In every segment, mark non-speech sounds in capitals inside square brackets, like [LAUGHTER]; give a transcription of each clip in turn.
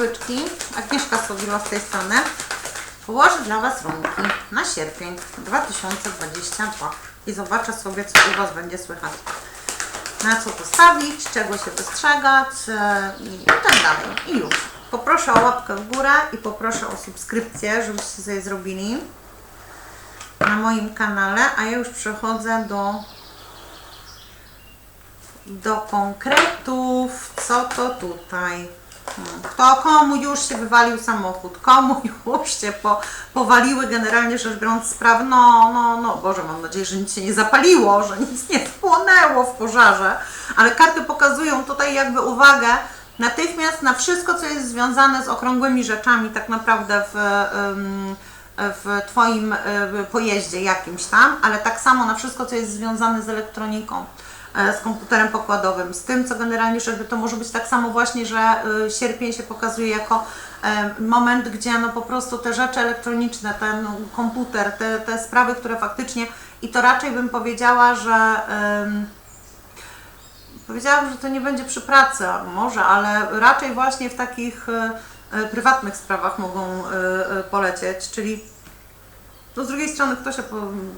byczki, Agnieszka Słowila z tej strony, położę dla Was runki na sierpień 2022 i zobaczę sobie, co u Was będzie słychać. Na co postawić, czego się wystrzegać e, i tak dalej. I już. Poproszę o łapkę w górę i poproszę o subskrypcję, żebyście sobie zrobili na moim kanale, a ja już przechodzę do do konkretów, co to tutaj. Kto komu już się wywalił samochód, komu już się po, powaliły generalnie rzecz biorąc sprawy, no, no, no, Boże, mam nadzieję, że nic się nie zapaliło, że nic nie spłonęło w pożarze, ale karty pokazują tutaj jakby uwagę natychmiast na wszystko, co jest związane z okrągłymi rzeczami tak naprawdę w, w Twoim pojeździe jakimś tam, ale tak samo na wszystko, co jest związane z elektroniką z komputerem pokładowym, z tym, co generalnie, żeby to może być tak samo właśnie, że y, sierpień się pokazuje jako e, moment, gdzie no po prostu te rzeczy elektroniczne, ten komputer, te, te sprawy, które faktycznie i to raczej bym powiedziała, że powiedziałam, że to nie będzie przy pracy, może, ale raczej właśnie w takich e, e, prywatnych sprawach mogą e, e, polecieć, czyli no z drugiej strony kto się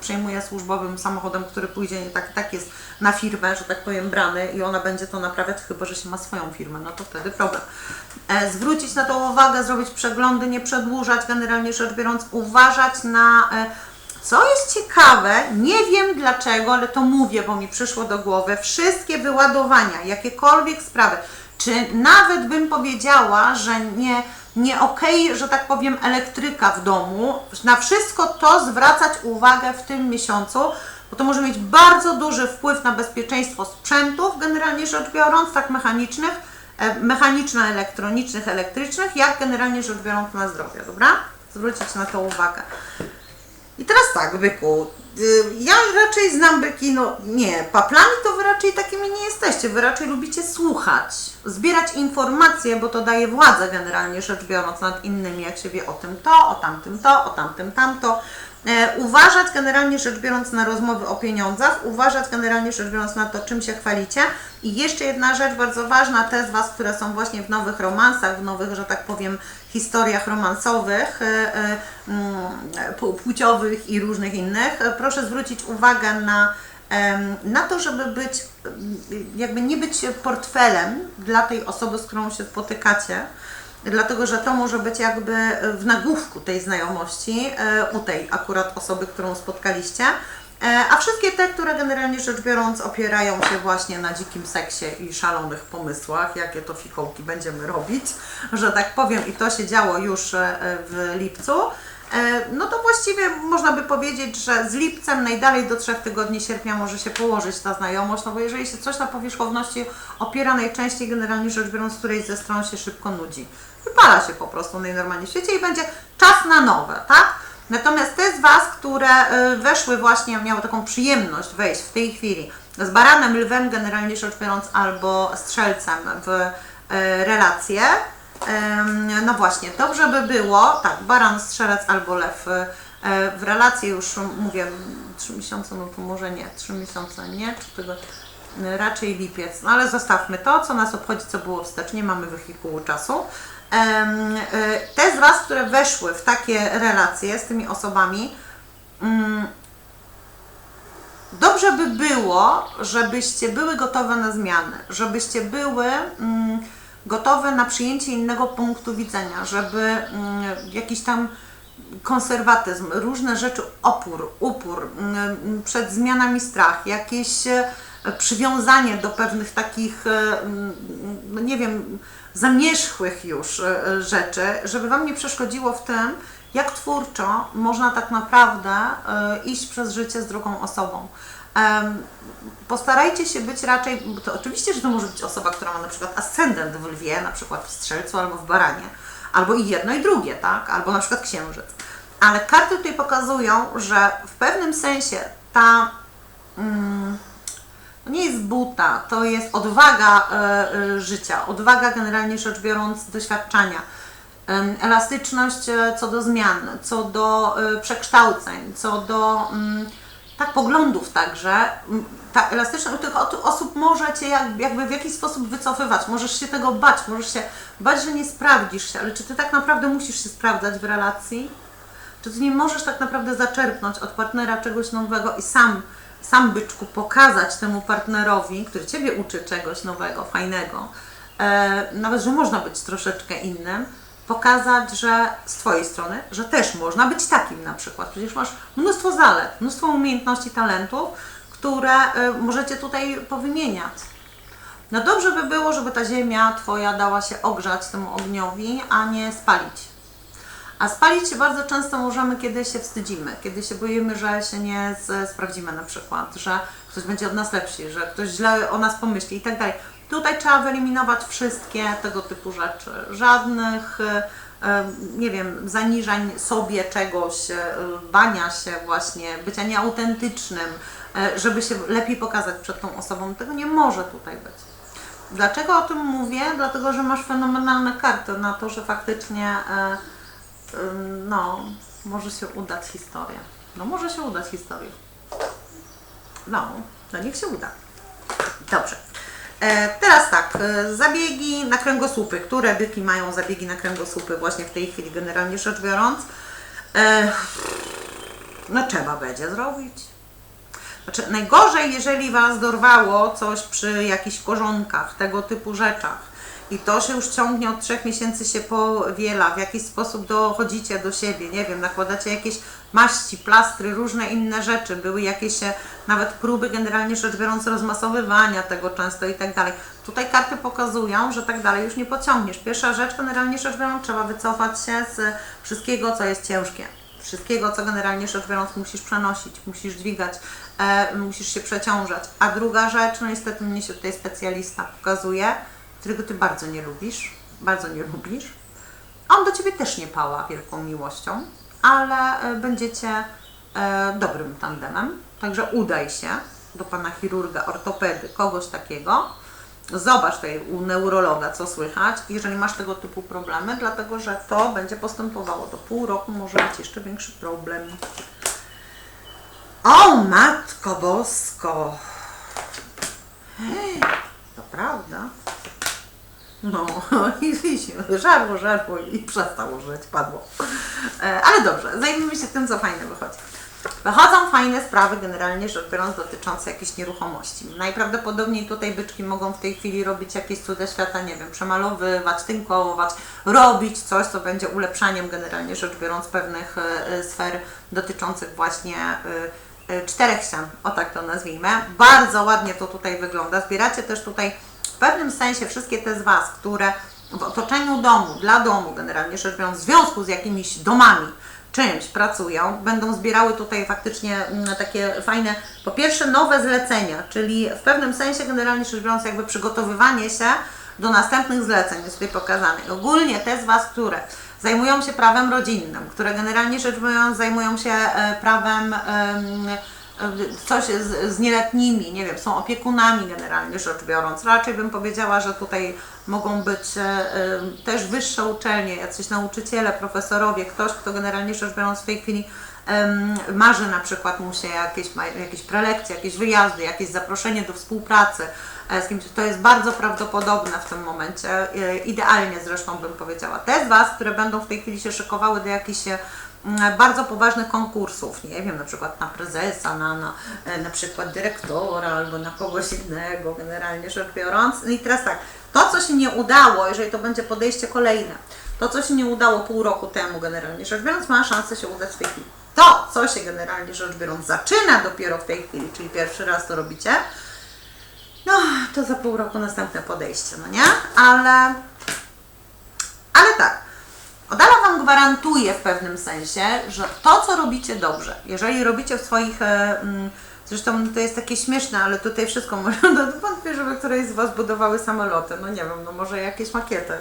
przejmuje służbowym samochodem, który pójdzie tak, tak jest na firmę, że tak powiem, brany i ona będzie to naprawiać, chyba że się ma swoją firmę, no to wtedy problem. E, zwrócić na to uwagę, zrobić przeglądy, nie przedłużać, generalnie rzecz biorąc, uważać na. E, co jest ciekawe, nie wiem dlaczego, ale to mówię, bo mi przyszło do głowy, wszystkie wyładowania, jakiekolwiek sprawy, czy nawet bym powiedziała, że nie, nie okej, że tak powiem, elektryka w domu, na wszystko to zwracać uwagę w tym miesiącu, bo to może mieć bardzo duży wpływ na bezpieczeństwo sprzętów, generalnie rzecz biorąc, tak mechanicznych, e, mechaniczno-elektronicznych, elektrycznych, jak generalnie rzecz biorąc na zdrowie, dobra? Zwrócić na to uwagę. I teraz tak, byku. Y, Ja raczej znam byki, no nie, paplami to wy raczej takimi nie jesteście. Wy raczej lubicie słuchać, zbierać informacje, bo to daje władzę generalnie rzecz biorąc nad innymi, jak się wie o tym to, o tamtym to, o tamtym tamto. E, uważać generalnie rzecz biorąc na rozmowy o pieniądzach, uważać generalnie rzecz biorąc na to, czym się chwalicie. I jeszcze jedna rzecz bardzo ważna, te z Was, które są właśnie w nowych romansach, w nowych, że tak powiem, historiach romansowych, e, e, mm, pł- płciowych i różnych innych, proszę zwrócić uwagę na, na to, żeby być, jakby nie być portfelem dla tej osoby, z którą się spotykacie, dlatego że to może być jakby w nagłówku tej znajomości, e, u tej akurat osoby, którą spotkaliście. E, A wszystkie te, które generalnie rzecz biorąc opierają się właśnie na dzikim seksie i szalonych pomysłach, jakie to fikołki będziemy robić, że tak powiem, i to się działo już e, w lipcu, no to właściwie można by powiedzieć, że z lipcem najdalej do trzech tygodni sierpnia może się położyć ta znajomość, no bo jeżeli się coś na powierzchowności opiera najczęściej generalnie rzecz biorąc, którejś ze stron się szybko nudzi. Wypala się po prostu najnormalniej w świecie i będzie czas na nowe, tak? Natomiast te z Was, które y, weszły właśnie, miały taką przyjemność wejść w tej chwili z baranem, lwem generalnie rzecz biorąc, albo strzelcem w y, relacje, no właśnie, dobrze by było, tak, baran, strzelec albo lew y, w relacje już mówię, trzy miesiące, no to może nie, trzy miesiące nie, czy tego, y, raczej lipiec, no ale zostawmy to, co nas obchodzi, co było wstecz, nie mamy wehikułu czasu. Y, Te z Was, które weszły w takie relacje z tymi osobami, mm, dobrze by było, żebyście były gotowe na zmiany, żebyście były mm, gotowe na przyjęcie innego punktu widzenia, żeby mm, jakiś tam konserwatyzm, różne rzeczy, opór, upór, mm, przed zmianami strach, jakieś e, przywiązanie do pewnych takich, e, mm, nie wiem, zamierzchłych już e, rzeczy, żeby Wam nie przeszkodziło w tym, jak twórczo można tak naprawdę e, iść przez życie z drugą osobą. Postarajcie się być raczej, to oczywiście, że to może być osoba, która ma na przykład ascendent w lwie, na przykład w strzelcu albo w baranie, albo i jedno i drugie, tak? Albo na przykład księżyc. Ale karty tutaj pokazują, że w pewnym sensie ta mm, nie jest buta, to jest odwaga e, e, życia, odwaga generalnie rzecz biorąc doświadczenia, elastyczność e, co do zmian, co do e, przekształceń, co do mm, tak, poglądów także. M, Ta elastyczność tych osób może Cię jak, jakby w jakiś sposób wycofywać. Możesz się tego bać, możesz się bać, że nie sprawdzisz się, ale czy Ty tak naprawdę musisz się sprawdzać w relacji? Czy Ty nie możesz tak naprawdę zaczerpnąć od partnera czegoś nowego i sam, sam byczku pokazać temu partnerowi, który Ciebie uczy czegoś nowego, fajnego, e, nawet, że można być troszeczkę innym, pokazać, że z Twojej strony, że też można być takim na przykład. Przecież masz mnóstwo zalet, mnóstwo umiejętności, talentów, które e, możecie tutaj powymieniać. No dobrze by było, żeby ta ziemia Twoja dała się ogrzać temu ogniowi, a nie spalić. A spalić się bardzo często możemy, kiedy się wstydzimy, kiedy się boimy, że się nie sprawdzimy na przykład, że ktoś będzie od nas lepszy, że ktoś źle o nas pomyśli i tak dalej. Tutaj trzeba wyeliminować wszystkie tego typu rzeczy. Żadnych, e, e, nie wiem, zaniżań sobie czegoś, e, bania się właśnie, bycia nieautentycznym, żeby się lepiej pokazać przed tą osobą. Tego nie może tutaj być. Dlaczego o tym mówię? Dlatego, że masz fenomenalne karty na to, że faktycznie no, może się udać historia. No, może się udać historia. No, no niech się uda. Dobrze. E, teraz tak, e, zabiegi na kręgosłupy. Które byki mają zabiegi na kręgosłupy właśnie w tej chwili, generalnie rzecz biorąc? E, no trzeba będzie zrobić. Znaczy, najgorzej, jeżeli Was dorwało coś przy jakichś korzonkach, tego typu rzeczach i to się już ciągnie od trzech miesięcy, się powiela, w jakiś sposób dochodzicie do siebie, nie wiem, nakładacie jakieś maści, plastry, różne inne rzeczy, były jakieś nawet próby, generalnie rzecz biorąc, rozmasowywania tego często i tak dalej. Tutaj karty pokazują, że tak dalej już nie pociągniesz. Pierwsza rzecz, generalnie rzecz biorąc, trzeba wycofać się z wszystkiego, co jest ciężkie wszystkiego, co generalnie rzecz biorąc musisz przenosić, musisz dźwigać, e, musisz się przeciążać. A druga rzecz, no niestety mnie się tutaj specjalista pokazuje, którego Ty bardzo nie lubisz, bardzo nie lubisz. On do Ciebie też nie pała wielką miłością, ale e, będziecie e, dobrym tandemem, także udaj się do Pana chirurga, ortopedy, kogoś takiego, Zobacz tutaj u neurologa, co słychać, jeżeli masz tego typu problemy, dlatego że to będzie postępowało do pół roku, może być jeszcze większy problem. O, Matko Bosko! Hej, to prawda. No, [LAUGHS] i i żarło, żarło i przestało żyć, padło. E, Ale dobrze, zajmijmy się tym, co fajne wychodzi. Wychodzą fajne sprawy, generalnie rzecz biorąc, dotyczące jakichś nieruchomości. Najprawdopodobniej tutaj byczki mogą w tej chwili robić jakieś cuda świata, nie wiem, przemalowywać, tynkować, robić coś, co będzie ulepszaniem, generalnie rzecz biorąc, pewnych e, e, sfer dotyczących właśnie czterech ścian, o tak to nazwijmy. Bardzo ładnie to tutaj wygląda. Zbieracie też tutaj w pewnym sensie wszystkie te z Was, które w otoczeniu domu, dla domu, generalnie rzecz biorąc, w związku z jakimiś domami, czymś pracują, będą zbierały tutaj faktycznie mm, takie fajne, po pierwsze nowe zlecenia, czyli w pewnym sensie generalnie rzecz biorąc jakby przygotowywanie się do następnych zleceń jest tutaj pokazane. Ogólnie te z Was, które zajmują się prawem rodzinnym, które generalnie rzecz biorąc zajmują się e, prawem em, coś z, z nieletnimi, nie wiem, są opiekunami generalnie rzecz biorąc. Raczej bym powiedziała, że tutaj mogą być e, e, też wyższe uczelnie, jacyś nauczyciele, profesorowie, ktoś, kto generalnie rzecz biorąc w tej chwili marzy na przykład mu się jakieś, jakieś prelekcje, jakieś wyjazdy, jakieś zaproszenie do współpracy e, z kimś. To jest bardzo prawdopodobne w tym momencie, idealnie zresztą bym powiedziała. Te z Was, które będą w tej chwili się szykowały do jakichś bardzo poważnych konkursów, nie wiem, na przykład na prezesa, na, na, e, na przykład dyrektora albo na kogoś innego, generalnie rzecz biorąc. No i teraz tak, to co się nie udało, jeżeli to będzie podejście kolejne, to co się nie udało pół roku temu generalnie rzecz biorąc, ma szansę się udać w tej chwili. To, co się generalnie rzecz biorąc zaczyna dopiero w tej chwili, czyli pierwszy raz to robicie, no to za pół roku następne podejście, no nie? Ale, ale tak, Odala Wam gwarantuje w pewnym sensie, że to, co robicie dobrze, jeżeli robicie w swoich. E, zresztą to jest takie śmieszne, ale tutaj wszystko [LAUGHS] może. No, wątpię, żeby któreś z Was budowały samoloty. No nie wiem, no może jakieś makiety.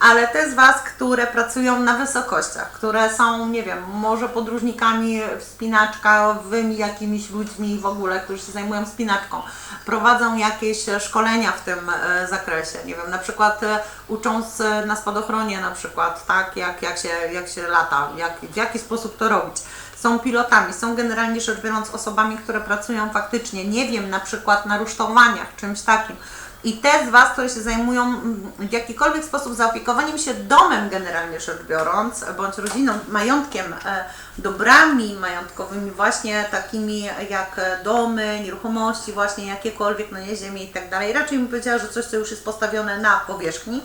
Ale te z Was, które pracują na wysokościach, które są, nie wiem, może podróżnikami wspinaczkowymi, jakimiś ludźmi w ogóle, którzy się zajmują wspinaczką, prowadzą jakieś szkolenia w tym e, zakresie. Nie wiem, na przykład e, ucząc e, na spadochronie na przykład, tak, jak, jak, się, jak się lata, jak, w jaki sposób to robić. Są pilotami, są generalnie rzecz biorąc osobami, które pracują faktycznie, nie wiem, na przykład na rusztowaniach, czymś takim. I te z Was, które się zajmują mm, w jakikolwiek sposób zaopiekowaniem się domem generalnie rzecz biorąc, bądź rodziną, majątkiem, e, dobrami majątkowymi właśnie takimi jak e, domy, nieruchomości właśnie jakiekolwiek, no nie ziemię i tak dalej. Raczej bym powiedziała, że coś, co już jest postawione na powierzchni.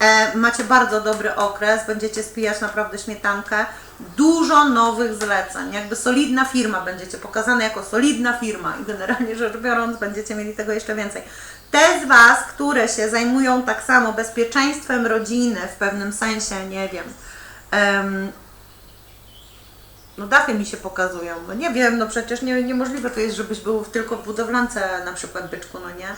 E, macie bardzo dobry okres, będziecie spijać naprawdę śmietankę. Dużo nowych zleceń, jakby solidna firma, będziecie pokazane jako solidna firma i generalnie rzecz biorąc będziecie mieli tego jeszcze więcej. Te z Was, które się zajmują tak samo bezpieczeństwem rodziny w pewnym sensie, nie wiem, em, no dachy mi się pokazują, no nie wiem, no przecież nie, niemożliwe to jest, żebyś był tylko w budowlance na przykład byczku, no nie?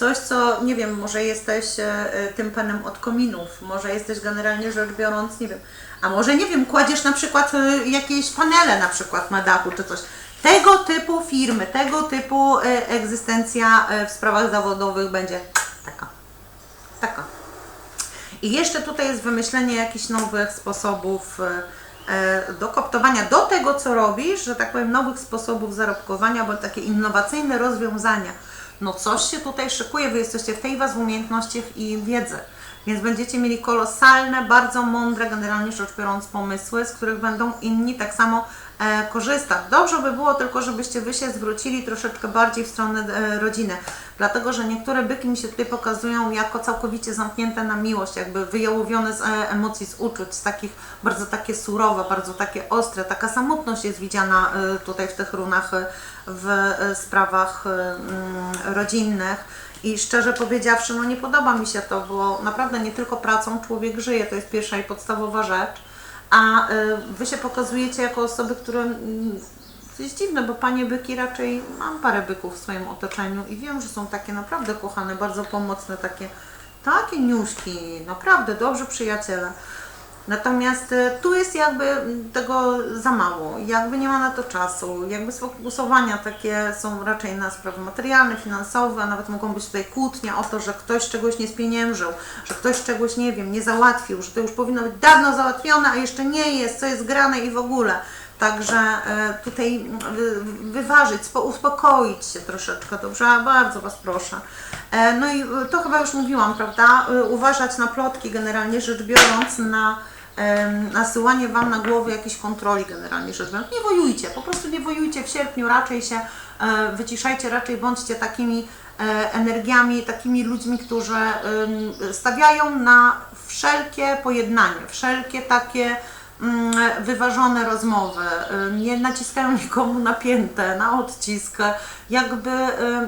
Coś, co, nie wiem, może jesteś e, e, tym panem od kominów, może jesteś generalnie rzecz biorąc, nie wiem, a może, nie wiem, kładziesz na przykład e, jakieś panele na przykład na dachu czy coś. Tego typu firmy, tego typu egzystencja w sprawach zawodowych będzie taka, taka. I jeszcze tutaj jest wymyślenie jakichś nowych sposobów do koptowania do tego, co robisz, że tak powiem, nowych sposobów zarobkowania, bo takie innowacyjne rozwiązania. No coś się tutaj szykuje, Wy jesteście w tej Was w umiejętnościach i wiedzy. Więc będziecie mieli kolosalne, bardzo mądre, generalnie rzecz biorąc, pomysły, z których będą inni tak samo e, korzystać. Dobrze by było tylko, żebyście Wy się zwrócili troszeczkę bardziej w stronę e, rodziny, dlatego że niektóre byki mi się tutaj pokazują jako całkowicie zamknięte na miłość, jakby wyjałowione z e, emocji, z uczuć, z takich bardzo takie surowe, bardzo takie ostre. Taka samotność jest widziana e, tutaj w tych runach e, w e, sprawach e, mm, rodzinnych. I szczerze powiedziawszy, no nie podoba mi się to, bo naprawdę nie tylko pracą człowiek żyje, to jest pierwsza i podstawowa rzecz, a y, Wy się pokazujecie jako osoby, które... mm, To jest dziwne, bo panie byki raczej mam parę byków w swoim otoczeniu i wiem, że są takie naprawdę kochane, bardzo pomocne, takie, takie niuśki, naprawdę dobrzy przyjaciele. Natomiast e, tu jest jakby tego za mało, jakby nie ma na to czasu, jakby sfokusowania takie są raczej na sprawy materialne, finansowe, a nawet mogą być tutaj kłótnia o to, że ktoś czegoś nie spieniężył, że ktoś czegoś, nie wiem, nie załatwił, że to już powinno być dawno załatwione, a jeszcze nie jest, co jest grane i w ogóle. Także e, tutaj wy- wyważyć, spo- uspokoić się troszeczkę, dobrze? Bardzo Was proszę. E, No i e, to chyba już mówiłam, prawda? Uważać na plotki, generalnie rzecz biorąc, na nasyłanie Wam na głowy jakiejś kontroli, generalnie rzecz biorąc. Nie wojujcie, po prostu nie wojujcie w sierpniu, raczej się wyciszajcie, raczej bądźcie takimi energiami, takimi ludźmi, którzy stawiają na wszelkie pojednanie, wszelkie takie wyważone rozmowy, y, nie naciskają nikomu na piętę, na odcisk. Jakby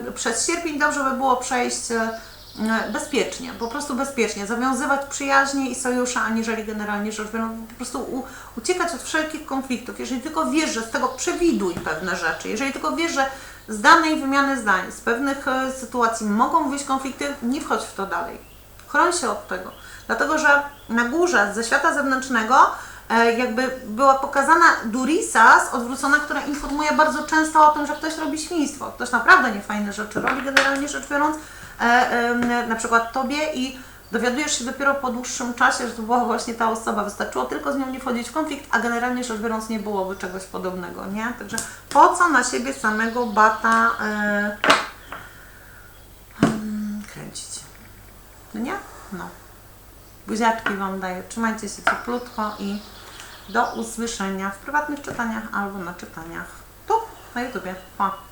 y, przez sierpień dobrze by było przejść y, bezpiecznie, po prostu bezpiecznie, zawiązywać przyjaźnie i sojusze, aniżeli generalnie rzecz biorąc, po prostu uciekać od wszelkich konfliktów. Jeżeli tylko wiesz, że z tego przewiduj pewne rzeczy, jeżeli tylko wiesz, że z danej wymiany zdań, z pewnych e, sytuacji mogą wyjść konflikty, nie wchodź w to dalej. Chroń się od tego. Dlatego, że na górze ze świata zewnętrznego jakby była pokazana Durisa odwrócona, która informuje bardzo często o tym, że ktoś robi świństwo. Ktoś naprawdę niefajne rzeczy robi, generalnie rzecz biorąc, e, e, na przykład tobie i dowiadujesz się dopiero po dłuższym czasie, że to była właśnie ta osoba. Wystarczyło tylko z nią nie wchodzić w konflikt, a generalnie rzecz biorąc nie byłoby czegoś podobnego, nie? Także po co na siebie samego bata e, mm, kręcić? No nie? No. Buziaczki Wam daję. Trzymajcie się cieplutko i do usłyszenia w prywatnych czytaniach albo na czytaniach tu na YouTubie. Pa!